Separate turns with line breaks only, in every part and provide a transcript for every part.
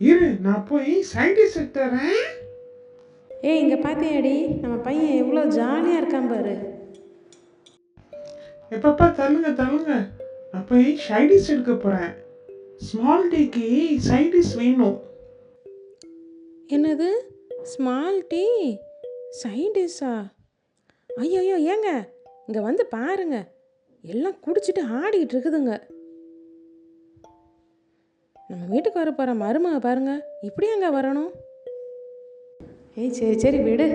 இரு நான் போய் சைடிஸ் தரேன்.
ஏய் இங்கே பார்த்தியாடி நம்ம பையன் எவ்வளோ ஜாலியாக இருக்கான் பாரு.
எப்பப்பா தள்ளுங்க தள்ளுங்க. நான் போய் சைடிஸ் எடுக்க போகிறேன் ஸ்மால் டீக்கு சைடிஸ் வேணும்.
என்னது? ஸ்மால் டீ ஐயோ ஐயோ ஏங்க? இங்கே வந்து பாருங்க. எல்லாம் குடிச்சிட்டு ஆடிக்கிட்டு இருக்குதுங்க. நம்ம வீட்டுக்கு வர போகிற மருமக பாருங்க. இப்படி அங்கே வரணும்? ஏய் சரி சரி விடு.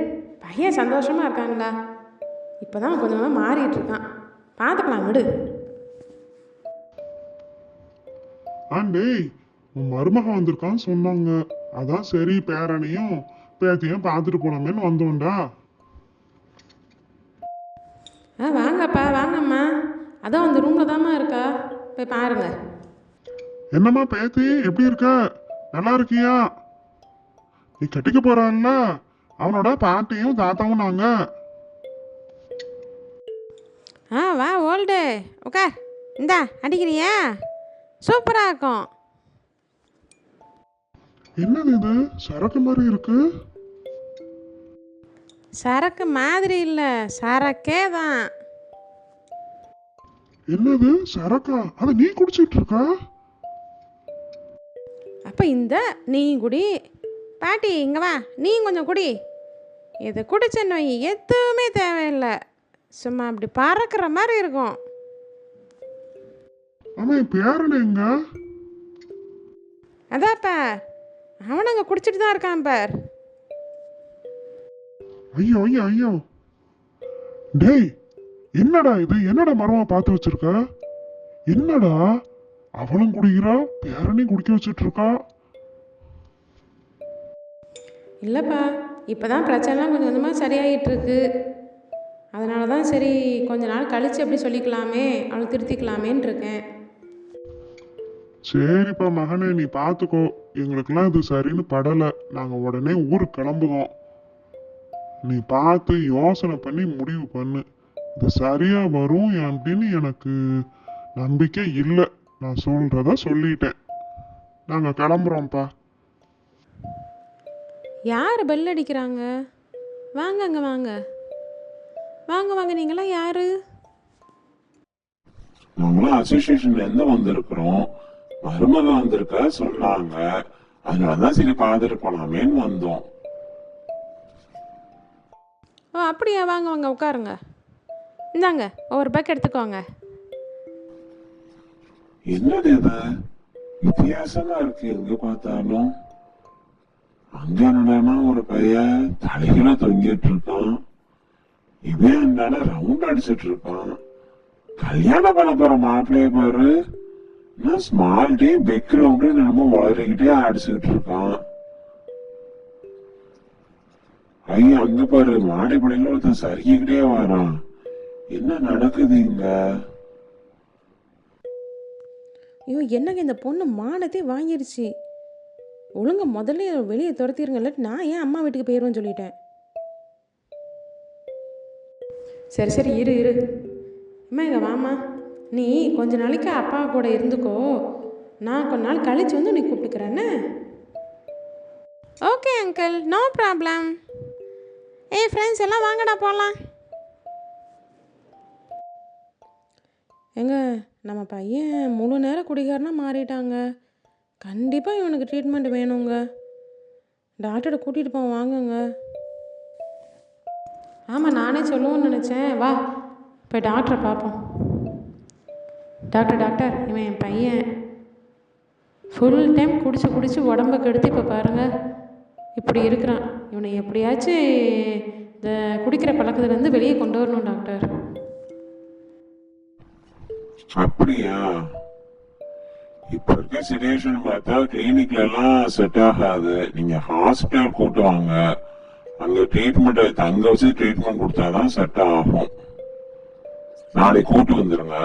பையன் சந்தோஷமாக இருக்காங்களா? இப்போ தான் கொஞ்சம் கொஞ்சமாக மாறிட்டு இருக்கான். பார்த்துக்கலாம் விடு.
ஆண்டே உன் மருமகன் வந்திருக்கான்னு சொன்னாங்க. அதான் சரி பேரனையும் பேத்தையும் பார்த்துட்டு போனோமேன்னு வந்தோம்டா.
ஆ வாங்கப்பா வாங்கம்மா. அதான் அந்த ரூமில் தாம்மா இருக்கா? போய் பாருங்க.
என்னம்மா பேத்தி எப்படி இருக்க? நல்லா இருக்கியா? நீ கட்டிக்க போறான்ல? அவனோட பாட்டியும் தாத்தாவும் நாங்க.
ஆ வா ஓல்டு. உட்கார் இந்தா அடிக்கிறியா? சூப்பராக இருக்கும்.
என்னது இது? சரக்கு மாதிரி இருக்கு.
சரக்கு மாதிரி இல்லை சரக்கே தான்.
என்னது? சரக்கா? அதை நீ குடிச்சிட்டு இருக்கா?
அப்போ இந்த நீ குடி. பாட்டி இங்கே வா. நீ கொஞ்சம் குடி. இது குடிச்சேன்னு வை எதுவுமே தேவையில்லை. சும்மா அப்படி பறக்கிற மாதிரி இருக்கும்.
ஆமா என் பேரன் எங்க
அதாப்பா அவனுங்க குடிச்சிட்டு தான் இருக்கான் பார்.
ஐயோ ஐயோ ஐயோ. டேய் என்னடா இது? என்னடா மரமா பார்த்து வச்சிருக்க? என்னடா? அவளும் குடிக்கிறா பேரனையும் குடிக்க வச்சிட்டு இருக்கா?
இல்லைப்பா இப்போ தான் பிரச்சனைலாம் கொஞ்சம் கொஞ்சமாக சரியாயிட்டுருக்கு. அதனால தான் சரி கொஞ்ச நாள் கழித்து அப்படி சொல்லிக்கலாமே அவளை திருத்திக்கலாமேன்னு இருக்கேன்
சரிப்பா மகனே நீ பார்த்துக்கோ எங்களுக்கெல்லாம் இது சரின்னு படலை. நாங்கள் உடனே ஊருக்கு கிளம்புதோம் நீ பார்த்து யோசனை பண்ணி முடிவு பண்ணு. இது சரியாக வரும் அப்படின்னு எனக்கு நம்பிக்கை இல்லை. நான் சொல்கிறத சொல்லிட்டேன். நாங்கள் கிளம்புறோம்ப்பா.
யார் பெல் அடிக்கிறாங்க? வாங்க அங்கே வாங்க. வாங்க வாங்க நீங்களாம் யாரு?
நாங்களும் அசோசியேஷன்ல இருந்து வந்திருக்கிறோம். மருமக வந்திருக்க சொன்னாங்க. அதனாலதான் சரி பார்த்துட்டு போலாமேன்னு வந்தோம்.
ஓ அப்படியா? வாங்க வாங்க உட்காருங்க. இந்தாங்க ஒரு பேக் எடுத்துக்கோங்க.
என்னது இது? வித்தியாசமா இருக்கு எங்க பார்த்தாலும். அங்க என்னடான்னா ஒரு பையன் தலையில தொங்கிட்டு இருக்கான் இவன் என்னடா ரவுண்ட் அடிச்சிட்டு இருக்கான் கல்யாணம் பண்ண போற மாப்பிள்ளைய பாரு. நான் ஸ்மால் டே பெக் ரவுண்டு நம்ம வளரிக்கிட்டே அடிச்சுக்கிட்டு இருக்கான் ஐயா அங்க பாரு மாடிப்படையில ஒருத்தன் சறுக்கிக்கிட்டே வரான். என்ன நடக்குது இங்க?
ஐயோ என்னங்க இந்த பொண்ணு மானத்தை வாங்கிருச்சு? ஒழுங்கா முதல்ல வெளியே துரத்திடுங்க இல்லாட்டி நான் ஏன் அம்மா வீட்டுக்கு போயிடுவேன்னு சொல்லிட்டேன்? சரி சரி இரு இரு. அம்மா இங்க வாம்மா. நீ கொஞ்ச நாளைக்கு அப்பா கூட இருந்துக்கோ. நான் கொஞ்ச நாள் கழிச்சு வந்து நீ கூப்பிட்டுக்கிறேன்னு ஓகே அங்கிள் நோ ப்ராப்ளம் ஏய் ஃப்ரெண்ட்ஸ் எல்லாம் வாங்கடா போகலாம் ஏங்க நம்ம பையன் முழு நேரம் குடிகாரனா மாறிட்டாங்க. கண்டிப்பாக இவனுக்கு ட்ரீட்மெண்ட் வேணுங்க. டாக்டரை கூட்டிகிட்டு போக வாங்குங்க. ஆமாம் நானே சொல்லுவோன்னு நினச்சேன். வா இப்போ டாக்டரை பார்ப்போம். டாக்டர் டாக்டர் இவன் என் பையன். ஃபுல் டைம் குடிச்சு குடிச்சு உடம்ப கெடுத்து இப்போ பாருங்கள் இப்படி இருக்கிறான். இவனை எப்படியாச்சும் இந்த குடிக்கிற பழக்கத்துலேருந்து வெளியே கொண்டு வரணும் டாக்டர்
அப்படியா? இப்ப இருக்க சுச்சுவேஷன் பார்த்தா கிளினிக்ல எல்லாம் செட் ஆகாது. நீங்க ஹாஸ்பிட்டல் கூட்டு வாங்க. அங்க ட்ரீட்மெண்ட் தங்க வச்சு ட்ரீட்மெண்ட் கொடுத்தாதான் செட் ஆகும். நாளைக்கு கூட்டு வந்துருங்க.